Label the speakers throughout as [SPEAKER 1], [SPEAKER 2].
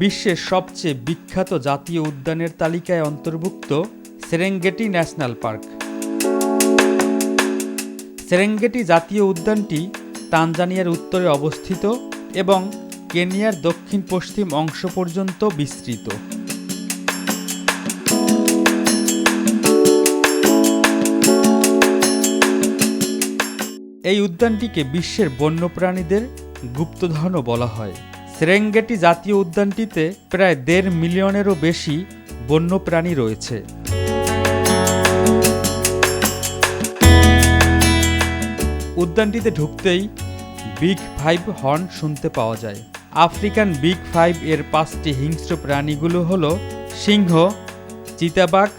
[SPEAKER 1] বিশ্বের সবচেয়ে বিখ্যাত জাতীয় উদ্যানের তালিকায় অন্তর্ভুক্ত সেরেঙ্গেটি ন্যাশনাল পার্ক সেরেঙ্গেটি জাতীয় উদ্যানটি তানজানিয়ার উত্তরে অবস্থিত এবং কেনিয়ার দক্ষিণ পশ্চিম অংশ পর্যন্ত বিস্তৃত। এই উদ্যানটিকে বিশ্বের বন্যপ্রাণীদের গুপ্তধনও বলা হয়। সেরেঙ্গেটি জাতীয় উদ্যানটিতে প্রায় দেড় মিলিয়নেরও বেশি বন্যপ্রাণী রয়েছে। উদ্যানটিতে ঢুকতেই বিগ ফাইভ হর্ন শুনতে পাওয়া যায়। আফ্রিকান বিগ ফাইভ এর পাঁচটি হিংস্র প্রাণীগুলো হল সিংহ, চিতাবাঘ,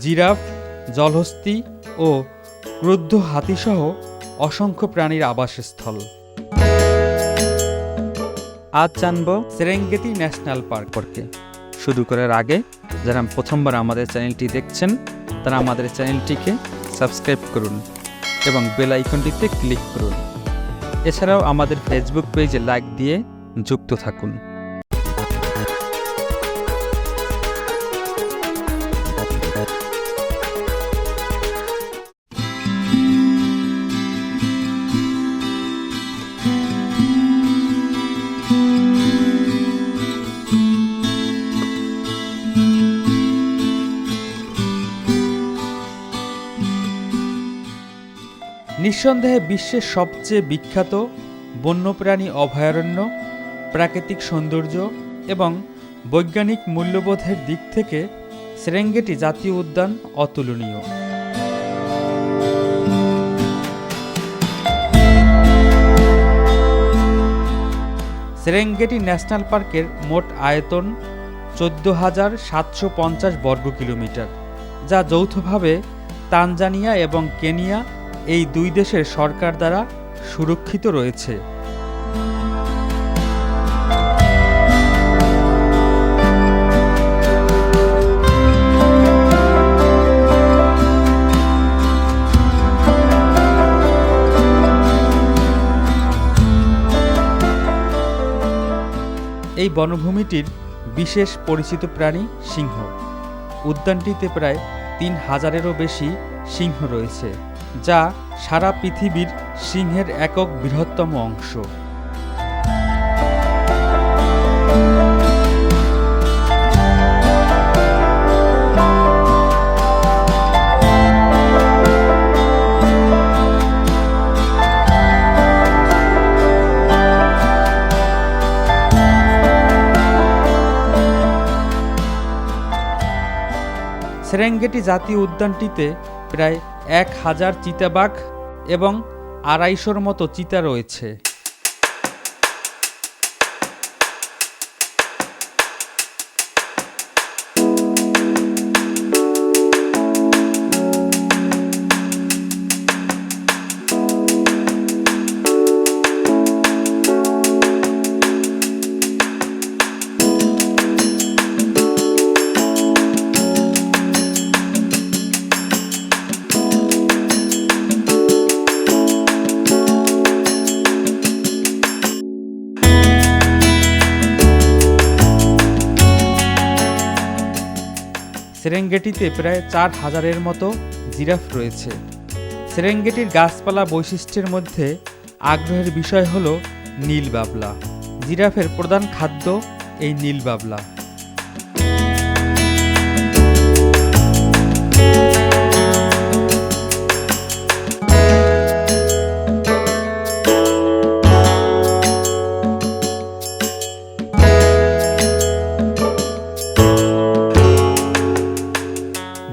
[SPEAKER 1] জিরাফ, জলহস্তি ও ক্রুদ্ধ হাতিসহ অসংখ্য প্রাণীর আবাসস্থল। আজ জানব সেরেঙ্গেতি ন্যাশনাল পার্ক শুরু করার আগে, যারা প্রথমবার আমাদের চ্যানেলটি দেখছেন, তারা আমাদের চ্যানেলটিকে সাবস্ক্রাইব করুন এবং বেল আইকনটিতে ক্লিক করুন। এছাড়াও আমাদের ফেসবুক পেজে লাইক দিয়ে যুক্ত থাকুন। নিঃসন্দেহে বিশ্বের সবচেয়ে বিখ্যাত বন্যপ্রাণী অভয়ারণ্য, প্রাকৃতিক সৌন্দর্য এবং বৈজ্ঞানিক মূল্যবোধের দিক থেকে সেরেঙ্গেটি জাতীয় উদ্যান অতুলনীয়। সেরেঙ্গেটি ন্যাশনাল পার্কের মোট আয়তন চোদ্দ হাজার সাতশো পঞ্চাশ বর্গ কিলোমিটার যা যৌথভাবে তানজানিয়া এবং কেনিয়া এই দুই দেশের সরকার দ্বারা সুরক্ষিত রয়েছে। এই বনভূমিটির বিশেষ পরিচিত প্রাণী সিংহ। উদ্যানটিতে প্রায় তিন হাজারেরও বেশি সিংহ রয়েছে। যা সারা পৃথিবীর সিংহের একক বৃহত্তম অংশ। সেরেঙ্গেটি জাতীয় উদ্যানটিতে প্রায় এক হাজার চিতাবাঘ এবং আড়াইশোর মতো চিতা রয়েছে। সেরেঙ্গেটিতে প্রায় চার হাজারের মতো জিরাফ রয়েছে। সেরেঙ্গেটির গাছপালা বৈশিষ্ট্যের মধ্যে আগ্রহের বিষয় হল নীল বাবলা। জিরাফের প্রধান খাদ্য এই নীল বাবলা।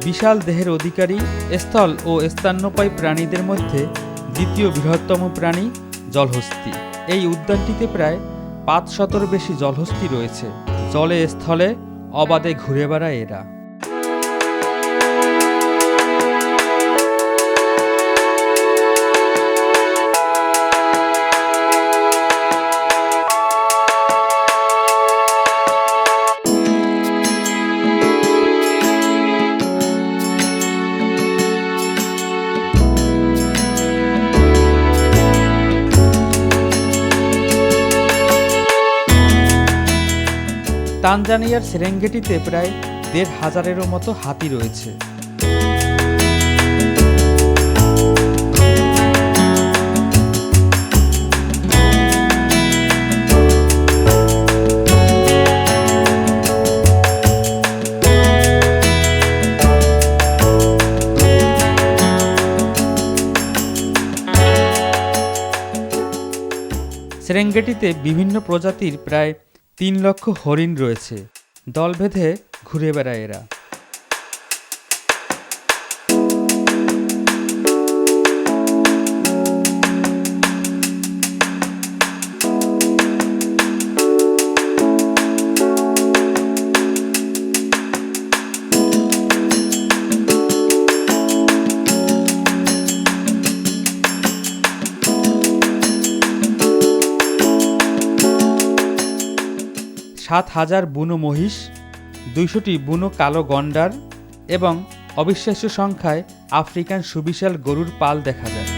[SPEAKER 1] বিশাল দেহের অধিকারী, স্থল ও স্থান্যপায়ী প্রাণীদের মধ্যে দ্বিতীয় বৃহত্তম প্রাণী জলহস্তি। এই উদ্যানটিতে প্রায় পাঁচ শতর বেশি জলহস্তি রয়েছে। জলে, স্থলে, অবাধে ঘুরে বেড়ায় এরা। তানজানিয়ার সেরেঙ্গেটিতে প্রায় দেড় হাজারেরও মতো হাতি রয়েছে। সেরেঙ্গেটিতে বিভিন্ন প্রজাতির প্রায় তিন লক্ষ হরিণ রয়েছে। দল বেঁধে ঘুরে বেড়ায় এরা। সাত হাজার বুনো মহিষ, দুইশোটি বুনো কালো গন্ডার এবং অবিশ্বাস্য সংখ্যায় আফ্রিকান সুবিশাল গরুর পাল দেখা যায়।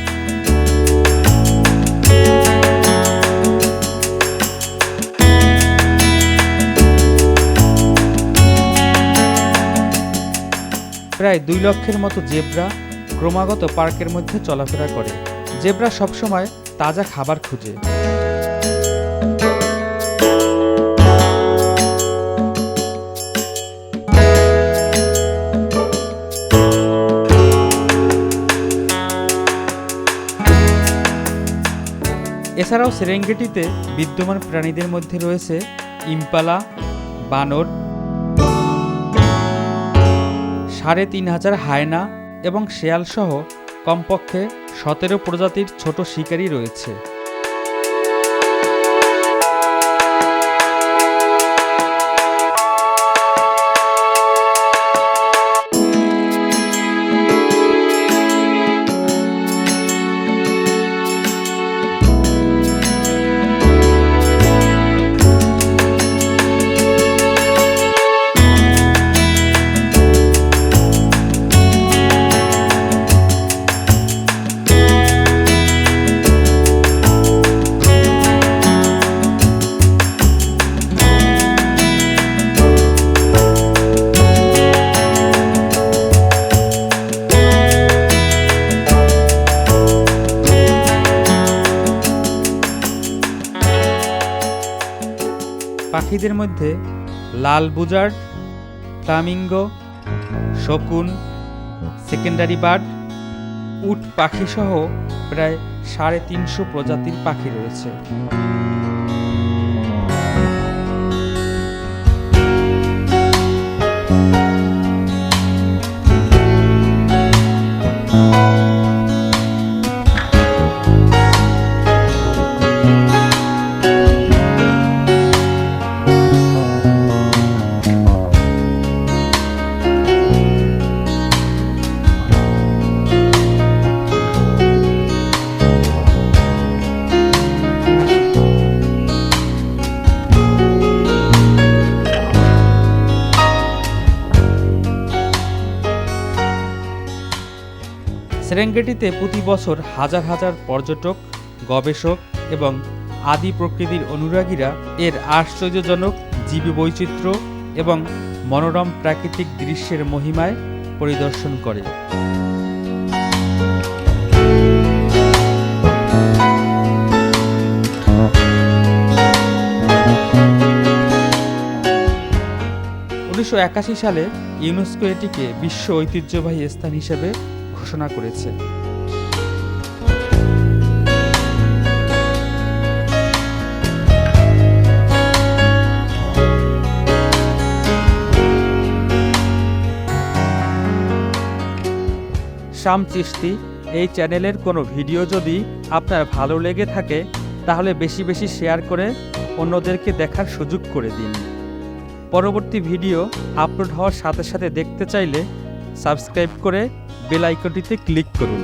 [SPEAKER 1] প্রায় দুই লক্ষের মতো জেব্রা ক্রমাগত পার্কের মধ্যে চলাফেরা করে। জেব্রা সবসময় তাজা খাবার খুঁজে। এছাড়াও সেরেঙ্গেটিতে বিদ্যমান প্রাণীদের মধ্যে রয়েছে ইম্পালা, বানর, সাড়ে তিন হাজার হায়না এবং শেয়াল সহ কমপক্ষে সতেরো প্রজাতির ছোট শিকারী রয়েছে। পাখিদের মধ্যে লাল বুজার্ড ফ্লামিঙ্গো, শকুন, সেকেন্ডারি বার্ড, উট পাখি সহ প্রায় সাড়ে তিনশো প্রজাতির পাখি রয়েছে। সেরেঙ্গেটিতে প্রতি বছর হাজার হাজার পর্যটক, গবেষক এবং আদি প্রকৃতির অনুরাগীরা এর আশ্চর্যজনক জীবী বৈচিত্র্য এবং মনোরম প্রাকৃতিক দৃশ্যের মহিমায় পরিদর্শন করে। উনিশশো একাশি সালে ইউনেস্কো এটিকে বিশ্ব ঐতিহ্যবাহী স্থান হিসেবে ঘোষণা করেছে। শাম চিস্তি এই চ্যানেলের কোনো ভিডিও যদি আপনার ভালো লেগে থাকে, তাহলে বেশি বেশি শেয়ার করে অন্যদেরকে দেখার সুযোগ করে দিন। পরবর্তী ভিডিও আপলোড হওয়ার সাথে সাথে দেখতে চাইলে সাবস্ক্রাইব করে বেল আইকনটিতে ক্লিক করুন।